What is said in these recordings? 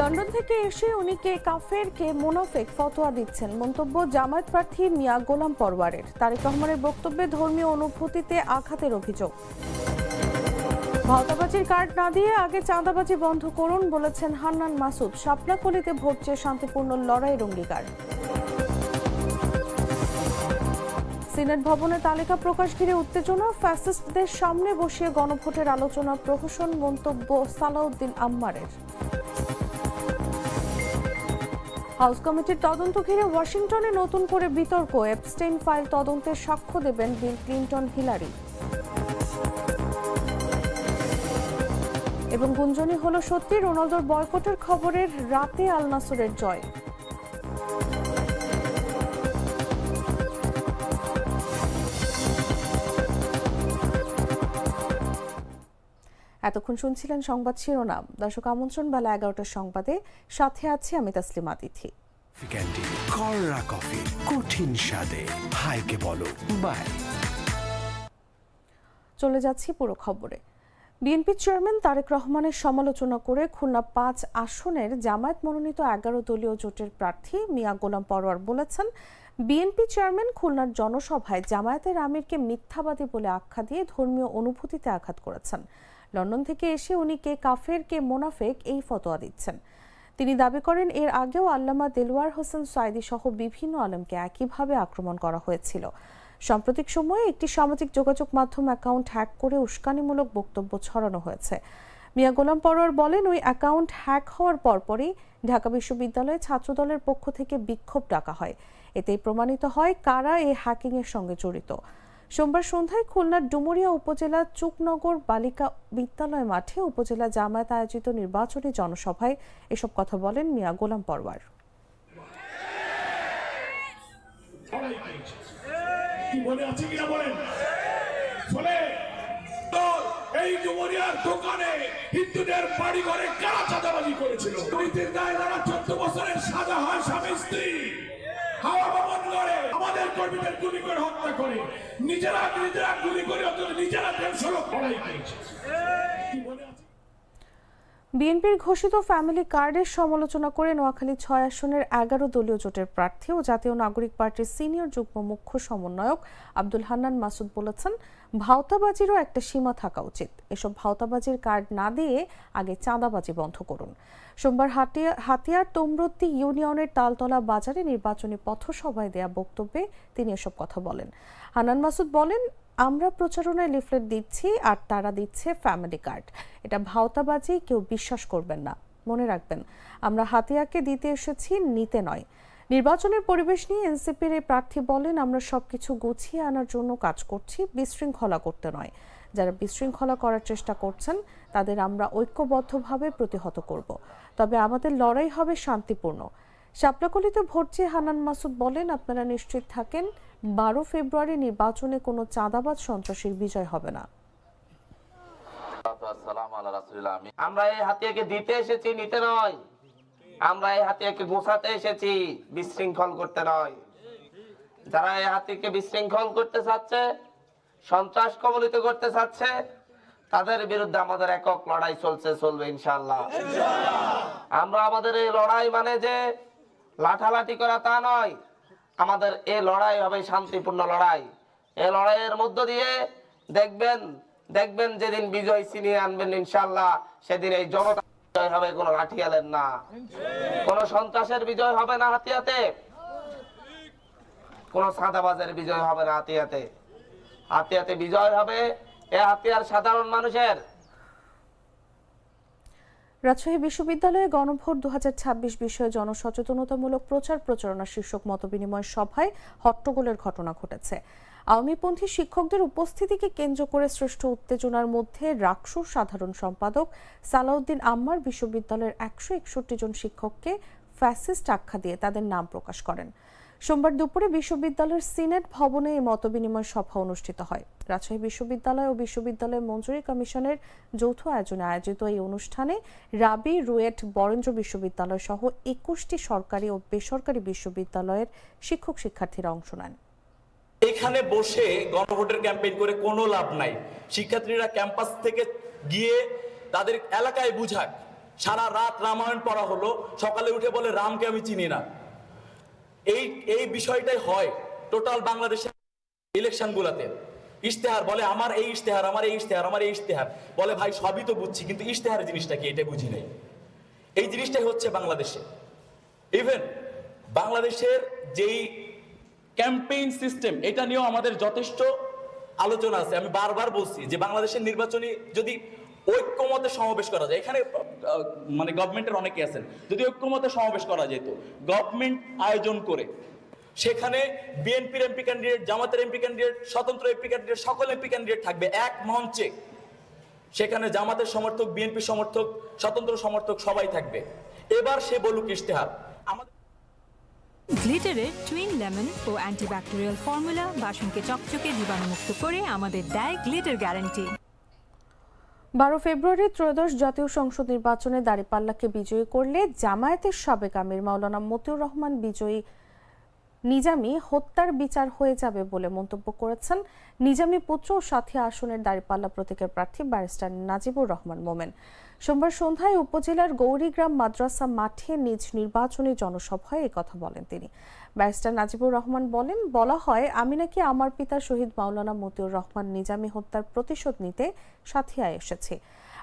London থেকে এসে উনি কে কাফের, কে মোনাফেক ফতোয়া দিচ্ছেন। মন্তব্য জামায়াত প্রার্থী মিয়া গোলাম পরওয়ারের। তারেক রহমানের বক্তব্যে ধর্মীয় অনুভূতিতে আঘাতের অভিযোগ। ভাওতাবাজির কার্ড না দিয়ে আগে চাঁদাবাজি বন্ধ করুন বলেছেন হান্নান মাসুদ। শাপলাকলিতে ভোট চেয়ে শান্তিপূর্ণ লড়াইয়ের অঙ্গীকার। সিনেট ভবনে তালিকা প্রকাশ ঘিরে উত্তেজনা। ফ্যাসিস্টদের সামনে বসিয়ে গণভোটের আলোচনা প্রহসন মন্তব্য সালাউদ্দিন আম্মারের। হাউস কমিটির তদন্ত ঘিরে ওয়াশিংটনে নতুন করে বিতর্ক। এপস্টেইন ফাইল তদন্তের সাক্ষ্য দেবেন বিল ক্লিন্টন, হিলারি। এবং গুঞ্জনই হলো সত্যি, রোনালদোর বয়কটের খবরের রাতে আল নাসরের জয়। এতক্ষণ শুনছিলেন সংবাদ শিরোনাম। দর্শক আমন্ত্রণ বেলা এগারোটার সংবাদে। সাথে আছে আমি তাসলিমা তিথি কররা কফি কঠিন স্বাদে। হাইকে বলো বাই। চলে যাচ্ছি পুরো খবরে। বিএনপি চেয়ারম্যান তারেক রহমানের সমালোচনা করে খুলনা পাঁচ আসনের জামায়াত মনোনীত এগারো দলীয় জোটের প্রার্থী মিয়া গোলাম পরোয়ার বলেছেন বিএনপি চেয়ারম্যান খুলনার জনসভায় জামায়াতের আমিরকে মিথ্যাবাদী বলে আখ্যা দিয়ে ধর্মীয় অনুভূতিতে আঘাত করেছেন। লন্ডন থেকে এসে উনি কে কাফের, কে মোনাফেক এই ফতোয়া দিচ্ছেন। তিনি দাবি করেন, এর আগেও আল্লামা দেলওয়ার হোসেন সাইদি সহ বিভিন্ন আলেমকে একইভাবে আক্রমণ করা হয়েছিল। সাম্প্রতিক সময়ে একটি সামাজিক যোগাযোগ মাধ্যম অ্যাকাউন্ট হ্যাক করে উস্কানিমূলক বক্তব্য ছড়ানো হয়েছে। মিয়া গোলাম পরোয়ার বলেন, ওই অ্যাকাউন্ট হ্যাক হওয়ার পরপরই ঢাকা বিশ্ববিদ্যালয়ে ছাত্রদলের পক্ষ থেকে বিক্ষোভ ডাকা হয়। এতেই প্রমাণিত হয় কারা এই হ্যাকিংয়ের সঙ্গে জড়িত। সোমবার সন্ধ্যায় খুলনার ডুমুরিয়া উপজেলা চুকনগর বালিকা বিদ্যালয় মাঠে উপজেলা জামায়াত আয়োজিত নির্বাচনী জনসভায় এসব কথা বলেন মিয়া গোলাম পরওয়ার। এই দোকানে হিন্দুদের বাড়ি ঘরে কারা চাঁদাবাজি করেছিল? দায় চোদ্দ বছরের সাজা হয় স্বামী স্ত্রী। হাওয়া আমাদের কর্মীদের গুলি করে হত্যা করে। নিজেরা নিজেরা গুলি করে অন্তত নিজেরা দেড়শো লড়াই করেছে কি মনে আছে? বিএনপির ঘোষিত ফ্যামিলি কার্ডের সমালোচনা করে নোয়াখালী ছয় আসনের এগারো দলীয় জোটের প্রার্থী ও জাতীয় নাগরিক পার্টির সিনিয়র যুগ্ম মুখ্য সমন্বয়ক আব্দুল হান্নান মাসুদ বলেছেন, ভাওতাবাজিরও একটা সীমা থাকা উচিত। এসব ভাওতাবাজির কার্ড না দিয়ে আগে চাঁদাবাজি বন্ধ করুন। সোমবার হাতিয়া, হাতিয়ার তোমরত্তি ইউনিয়নের তালতলা বাজারে নির্বাচনী পথসভায় দেয়া বক্তব্যে তিনি এসব কথা বলেন। হান্নান মাসুদ বলেন আমরা প্রচারণায় লিফলেট দিচ্ছি আর তারা দিচ্ছে ফ্যামিলি কার্ড। এটা ভাওতাবাজি, কেউ বিশ্বাস করবেন না। মনে রাখবেন, আমরা হাতিয়াকে দিতে এসেছি, নিতে নয়। নির্বাচনের পরিবেশ নিয়ে এনসিপির এই প্রার্থী বলেন, আমরা সবকিছু গুছিয়ে আনার জন্য কাজ করছি, বিশৃঙ্খলা করতে নয়। যারা বিশৃঙ্খলা করার চেষ্টা করছেন, তাদের আমরা ঐক্যবদ্ধভাবে প্রতিহত করব। তবে আমাদের লড়াই হবে শান্তিপূর্ণ। শাপলাকলিতে ভোট চেয়ে হানান মাসুদ বলেন, আপনারা নিশ্চিত থাকেন বারো ফেব্রুয়ারি নির্বাচনে কোনো চাঁদাবাজ সন্ত্রাসীর বিজয় হবে না। আমরা এই হাতিয়াকে দিতে এসেছি নিতে নয়। আমরা এই হাতিয়াকে গোছাতে এসেছি বিশৃঙ্খল করতে নয়। যারা এই হাতিকে বিশৃঙ্খল করতে চাচ্ছে সন্ত্রাস কবলিত করতে চাচ্ছে তাদের বিরুদ্ধে আমাদের একক লড়াই চলছে চলবে ইনশাল্লাহ আমরা আমাদের এই লড়াই মানে যে লাঠালাঠি করা তা নয় আমাদের এই লড়াই হবে শান্তিপূর্ণ লড়াই। এই লড়াইয়ের মধ্য দিয়ে দেখবেন দেখবেন যেদিন বিজয় ছিনিয়ে আনবেন ইনশাল্লাহ সেদিন এই জনতা বিজয় হবে, কোনো লাঠিয়ালের না। কোন সন্ত্রাসের বিজয় হবে না হাতিয়াতে। কোন সাদাবাজের বিজয় হবে না হাতিয়াতে। হাতিয়াতে বিজয় হবে এ হাতিয়ার সাধারণ মানুষের। রাজশাহী বিশ্ববিদ্যালয়ে গণভোট দু বিষয়ে জনসচেতনতামূলক প্রচার প্রচারণা শীর্ষক মতবিনিময় সভায় হট্টগোলের ঘটনা ঘটেছে। আওয়ামীপন্থী শিক্ষকদের উপস্থিতিকে কেন্দ্র করে সৃষ্ট উত্তেজনার মধ্যে রাকসুর সাধারণ সম্পাদক সালাউদ্দিন আম্মার বিশ্ববিদ্যালয়ের একশো একষট্টি জন শিক্ষককে ফ্যাসিস্ট আখ্যা দিয়ে তাদের নাম প্রকাশ করেন। সোমবার দুপুরে বিশ্ববিদ্যালয়ের সিনেট ভবনে এই মতবিনিময় সভা অনুষ্ঠিত হয়। রাজশাহী বিশ্ববিদ্যালয় ও বিশ্ববিদ্যালয় মঞ্জুরি কমিশনের যৌথ আয়োজনে আয়োজিত এই অনুষ্ঠানে রাবি, রুয়েট, বরেন্দ্র বিশ্ববিদ্যালয় সহ একুশটি সরকারি ও বেসরকারি বিশ্ববিদ্যালয়ের শিক্ষক শিক্ষার্থীরা অংশ নেন। এখানে বসে গণভোটের ক্যাম্পেইন করে কোনো লাভ নাই। শিক্ষার্থীরা ক্যাম্পাস থেকে গিয়ে তাদের এলাকায় বুঝাক, সারা রাত রামায়ণ পড়া হলো, সকালে উঠে বলে, রামকে আমি চিনি না। এই এই বিষয়টাই হয় টোটাল বাংলাদেশের ইলেকশন গুলাতে ইশতেহার বলে, আমার এই ইশতেহার, আমার এই ইশতেহার, আমার এই ইশতেহার। বলে, ভাই, সবই তো বুঝছি, কিন্তু ইশতেহার জিনিসটা কি? এটা বুঝি নাই। এই জিনিসটাই হচ্ছে বাংলাদেশে। ইভেন বাংলাদেশের যেই ক্যাম্পেইন সিস্টেম, এটা নিয়েও আমাদের যথেষ্ট আলোচনা আছে। আমি বারবার বলছি যে, বাংলাদেশের নির্বাচনী যদি ঐক্যমতে সমাবেশ করা যায়। এখানে মানে গভর্নমেন্টের অনেকে আছেন। যদি ঐক্যমতে সমাবেশ করা যেত গভর্নমেন্ট আয়োজন করে, সেখানে বিএনপির এমপি ক্যান্ডিডেট জামাতের এমপি ক্যান্ডিডেট স্বতন্ত্র এমপি ক্যান্ডিডেট সকল এমপি ক্যান্ডিডেট থাকবে এক মঞ্চে। সেখানে জামাতের সমর্থক বিএনপি সমর্থক, স্বতন্ত্র সমর্থক সবাই থাকবে। এবার সে বলুক ইশতেহার। আমাদের গ্লিটারের টুইন লেমন ও অ্যান্টিব্যাকটেরিয়াল ফর্মুলা বাসনকে চকচকে জীবাণুমুক্ত করে আমাদের দেয় গ্লিটার গ্যারান্টি বারো ফেব্রুয়ারি ত্রয়োদশ জাতীয় সংসদ নির্বাচনে দাঁড়িপাল্লাকে বিজয়ী করলে জামায়াতের সাবেক আমির মাওলানা মতিউর রহমান বিজয়ী নিজামি হত্যার বিচার হয়ে যাবে বলে মন্তব্য করেছেন নিজামী পুত্র ও সাথী আসনের দাঁড়িপাল্লা প্রতীকের প্রার্থী ব্যারিস্টার নাজিবুর রহমান মোমেন। সোমবার সন্ধ্যায় উপজেলার গৌরীগ্রাম মাদ্রাসা মাঠে নিজ নির্বাচনী জনসভায় কথা বলেন তিনি। ব্যারিস্টার নাজিবুর রহমান বলেন, বলা হয়, আমি নাকি আমার পিতা শহীদ মাওলানা মতিউর রহমান নিজামী হত্যার প্রতিশোধ নিতে সাথিয়ায় এসেছি।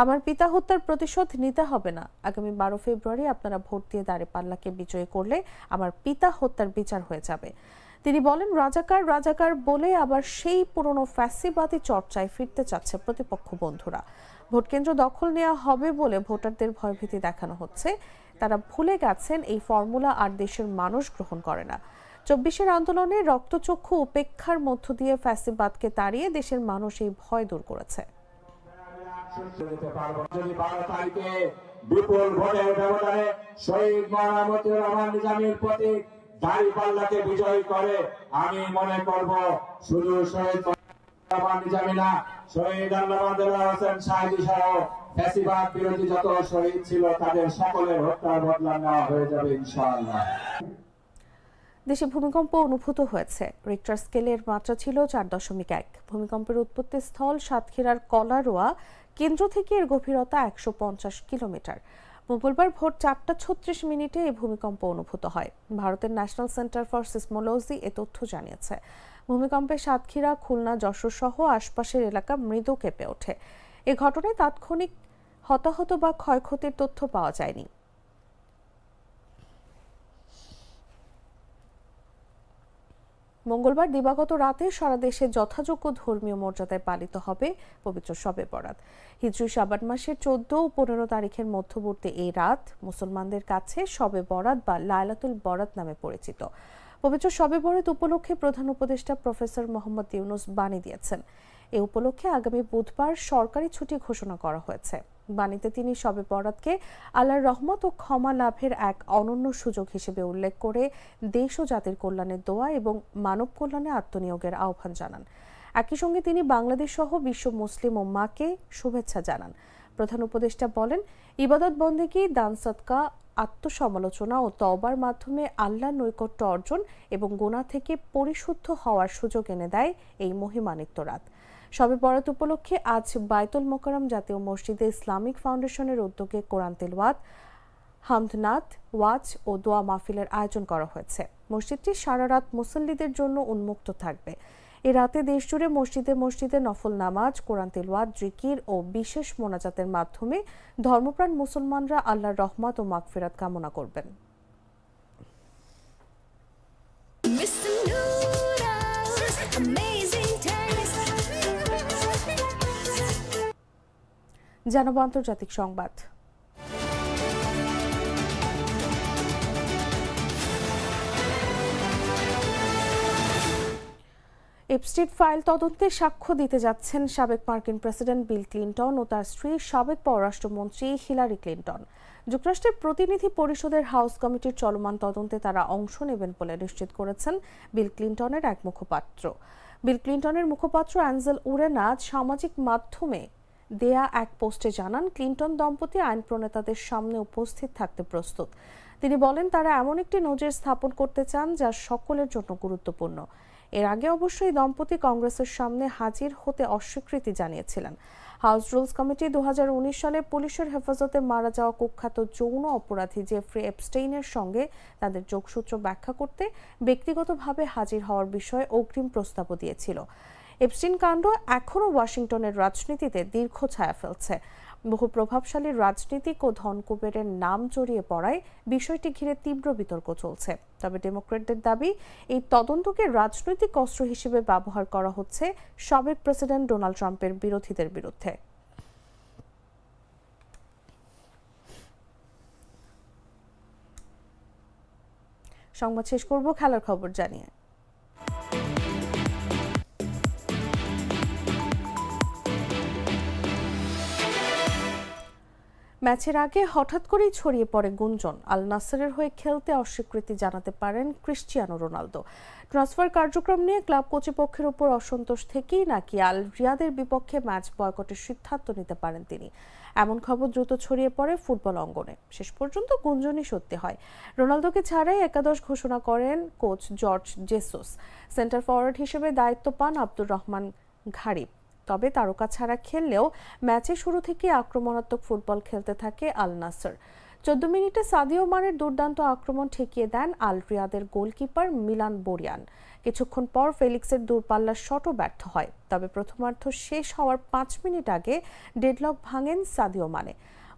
আমার পিতা হত্যার প্রতিশোধ নিতে হবে না। আগামী বারো ফেব্রুয়ারি আপনারা ভোট দিয়ে দাঁড়িপাল্লাকে বিজয়ী করলে আমার পিতা হত্যার বিচার হয়ে যাবে। তিনি বলেন, রাজাকার রাজাকার বলে আবার সেই পুরনো ফ্যাসিবাদী চর্চায় ফিরতে চাচ্ছে প্রতিপক্ষ বন্ধুরা। ভোটকেন্দ্র দখল নেওয়া হবে বলে ভোটারদের ভয়ভীতি দেখানো হচ্ছে। তারা ভুলে গেছেন এই ফর্মুলা আর দেশের মানুষ গ্রহণ করে না। চব্বিশের আন্দোলনে রক্তচক্ষু উপেক্ষার মধ্য দিয়ে ফ্যাসিবাদকে তাড়িয়ে দেশের মানুষ এই ভয় দূর করেছে। বিপুল ভোটের ব্যবধানে শহীদ মহামতির রহমান নিজামীর প্রতি দাড়ি পাল্লাকে বিজয়ী করে, আমি মনে করব শুধু শহীদ রহমান নিজামী না দেশে ভূমিকম্প অনুভূত হয়েছে। রিক্টার স্কেলের মাত্রা ছিল চার দশমিক এক। ভূমিকম্পের উৎপত্তি স্থল সাতক্ষীরার কলারোয়া, কেন্দ্র থেকে এর গভীরতা একশো পঞ্চাশ কিলোমিটার। মঙ্গলবার ভোর চারটা ছত্রিশ মিনিটে এই ভূমিকম্প অনুভূত হয়। ভারতের ন্যাশনাল সেন্টার ফর সিসমোলজি এ তথ্য জানিয়েছে। ভূমিকম্পে সাতক্ষীরা, খুলনা, যশোর সহ আশপাশের এলাকা মৃদু কেঁপে ওঠে। এ ঘটনায় তাৎক্ষণিক হতাহত বা ক্ষয়ক্ষতির তথ্য পাওয়া যায়নি। মঙ্গলবার দিবাগত রাতে সারা দেশে যথাযোগ্য ধর্মীয় মর্যাদায় পালিত হবে পবিত্র শবে বরাত। হিজরি শাবান মাসের চোদ্দ ও পনেরো তারিখের মধ্যবর্তী এই রাত মুসলমানদের কাছে শবে বরাত বা লায়লাতুল বরাত নামে পরিচিত। পবিত্র শবে বরাত উপলক্ষে প্রধান উপদেষ্টা প্রফেসর মোহাম্মদ ইউনুস বাণী দিয়েছেন। এ উপলক্ষে আগামী বুধবার সরকারি ছুটি ঘোষণা করা হয়েছে। বাণীতে তিনি শবে বরাতকে আল্লাহর রহমত ও ক্ষমা লাভের এক অনন্য সুযোগ হিসেবে উল্লেখ করে দেশ ও জাতির কল্যাণের দোয়া এবং মানব কল্যাণে আত্মনিয়োগের আহ্বান জানান। একই সঙ্গে তিনি বাংলাদেশ সহ বিশ্ব মুসলিম ও মাকে শুভেচ্ছা জানান। প্রধান উপদেষ্টা বলেন, ইবাদত বন্দেকি দান সৎকা আত্মসমালোচনা ও তওবার মাধ্যমে আল্লাহ নৈকট্য অর্জন এবং গোনা থেকে পরিশুদ্ধ হওয়ার সুযোগ এনে দেয় এই মহিমান্বিত রাত। শবে বরাত উপলক্ষে আজ বায়তুল মোকারম জাতীয় মসজিদে ইসলামিক ফাউন্ডেশনের উদ্যোগে কোরআন তেলওয়াত হামদনাথ ওয়াজ ও দোয়া মাহফিলের আয়োজন করা হয়েছে। মসজিদটি সারা রাত মুসল্লিদের জন্য উন্মুক্ত থাকবে। এ রাতে দেশজুড়ে মসজিদে মসজিদে নফল নামাজ কোরআন তেলওয়াত জিকির ও বিশেষ মোনাজাতের মাধ্যমে ধর্মপ্রাণ মুসলমানরা আল্লাহর রহমত ও মাগফিরাত কামনা করবেন। জানাব আন্তর্জাতিক সংবাদ। এপস্টিট ফাইল তদন্তে সাক্ষ্য দিতে যাচ্ছেন সাবেক মার্কিন প্রেসিডেন্ট বিল ক্লিন্টন ও তার স্ত্রী সাবেক পররাষ্ট্রমন্ত্রী হিলারি ক্লিন্টন। যুক্তরাষ্ট্রের প্রতিনিধি পরিষদের হাউস কমিটির চলমান তদন্তে তারা অংশ নেবেন বলে নিশ্চিত করেছেন বিল ক্লিন্টনের এক মুখপাত্র। বিল ক্লিন্টনের মুখপাত্র অ্যাঞ্জেল উরেনা আজ সামাজিক মাধ্যমে দেয়া এক পোস্টে জানান, ক্লিন্টন দম্পতি আইন প্রণেতাদের সামনে উপস্থিত থাকতে প্রস্তুত। তিনি বলেন, তারা এমন একটি নজির স্থাপন করতে চান যা সকলের জন্য গুরুত্বপূর্ণ। এর আগে অবশ্যই দম্পতি কংগ্রেসের সামনে হাজির হতে অস্বীকৃতি জানিয়েছিলেন। হাউস রুলস কমিটি দুহাজার উনিশ সালে পুলিশের হেফাজতে মারা যাওয়া কুখ্যাত যৌন অপরাধী জেফ্রি এপস্টেইনের সঙ্গে তাদের যোগসূত্র ব্যাখ্যা করতে ব্যক্তিগতভাবে হাজির হওয়ার বিষয়ে অগ্রিম প্রস্তাবও দিয়েছিল। এপস্টিন কাণ্ড এখনও ওয়াশিংটনের রাজনীতিতে দীর্ঘ ছায়া ফেলছে। বহু প্রভাবশালী রাজনীতিক ও ধনকুবেরের নাম জড়িয়ে পড়ায় বিষয়টি ঘিরে তীব্র বিতর্ক চলছে। তবে ডেমোক্রেটদের দাবি, এই তদন্তকে রাজনৈতিক অস্ত্র হিসেবে ব্যবহার করা হচ্ছে সাবেক প্রেসিডেন্ট ডোনাল্ড ট্রাম্পের বিরোধীদের বিরুদ্ধে। সংবাদ শেষ করব, খেলার খবর জানিয়ে। ম্যাচের আগে হঠাৎ করেই ছড়িয়ে পড়ে গুঞ্জন। আল নাসেরের হয়ে খেলতে অস্বীকৃতি জানাতে পারেন ক্রিশ্চিয়ানো রোনালদো। ট্রান্সফার কার্যক্রম নিয়ে ক্লাব কর্তৃপক্ষের উপর অসন্তোষ থেকেই নাকি আল রিয়াদের বিপক্ষে ম্যাচ বয়কটের সিদ্ধান্ত নিতে পারেন তিনি। এমন খবর দ্রুত ছড়িয়ে পড়ে ফুটবল অঙ্গনে। শেষ পর্যন্ত গুঞ্জনই সত্যি হয়। রোনালদোকে ছাড়াই একাদশ ঘোষণা করেন coach George Jesus. Centre forward হিসেবে দায়িত্ব পান আব্দুর রহমান ঘারিব তবে তারকা ছাড়া খেললেও ম্যাচে শুরু থেকে আক্রমণাত্মক ফুটবল খেলতে থাকে আল নাসর। চোদ্দ মিনিটে সাদিও মানের দুর্দান্ত আক্রমণ ঠেকিয়ে দেন আল রিয়াদের গোলকিপার মিলান বোরিয়ান। কিছুক্ষণ পর ফেলিক্সের দূরপাল্লার শটও ব্যর্থ হয়, তবে প্রথমার্ধ শেষ হওয়ার পাঁচ মিনিট আগে ডেডলক ভাঙেন সাদিও মানে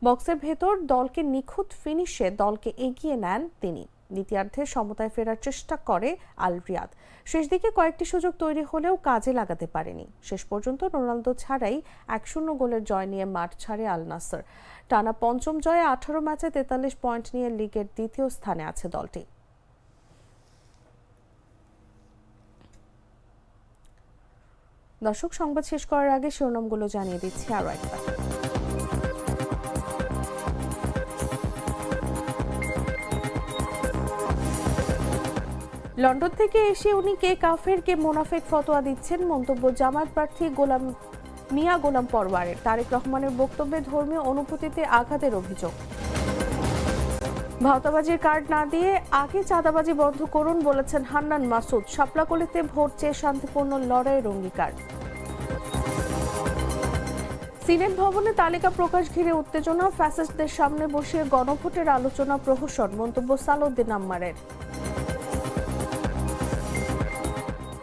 বক্সের ভেতর দলকে নিখুঁত ফিনিশে দলকে এগিয়ে নেন তিনি। দ্বিতীয়ার্ধে সমতায় ফেরার চেষ্টা করে আল রিয়াদ। শেষ দিকে কয়েকটি সুযোগ তৈরি হলেও কাজে লাগাতে পারেনি। শেষ পর্যন্ত রোনালদো ছাড়াই এক শূন্য গোলের জয় নিয়ে মাঠ ছাড়ে আল নাসর। টানা পঞ্চম জয়ে আঠারো ম্যাচে তেতাল্লিশ পয়েন্ট নিয়ে লিগের দ্বিতীয় স্থানে আছে দলটি। দর্শক, সংবাদ শেষ করার আগে শিরোনামগুলো জানিয়ে দিচ্ছি আরও একবার। লন্ডন থেকে এসে উনি কে কাফের, কে মোনাফেক ফতোয়া দিচ্ছেন, মন্তব্য জামাত প্রার্থী গোলাম, মিয়া গোলাম পরওয়ারের। তারেক রহমানের বক্তব্যে ধর্মীয় অনুভূতিতে আঘাতের অভিযোগ। ভাওতাবাজির কার্ড না দিয়ে আগে চাঁদাবাজি বন্ধ করুন বলেছেন হান্নান মাসুদ। শাপলাকলিতে ভোট চেয়ে শান্তিপূর্ণ লড়াইয়ের অঙ্গীকার। সিনেট ভবনে তালিকা প্রকাশ ঘিরে উত্তেজনা, ফ্যাসিস্টদের সামনে বসিয়ে গণভোটের আলোচনা প্রহসন, মন্তব্য সালউদ্দিন আম্মারের।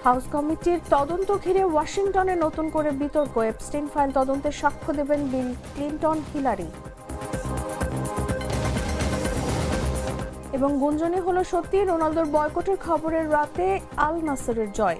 হাউস কমিটির তদন্ত ঘিরে ওয়াশিংটনে নতুন করে বিতর্ক। এপস্টিন ফাইল তদন্তে সাক্ষ্য দেবেন বিল ক্লিন্টন, হিলারি। এবং গুঞ্জনে হলো সত্যি, রোনালদোর বয়কটের খবরের রাতে আল নাসেরের জয়।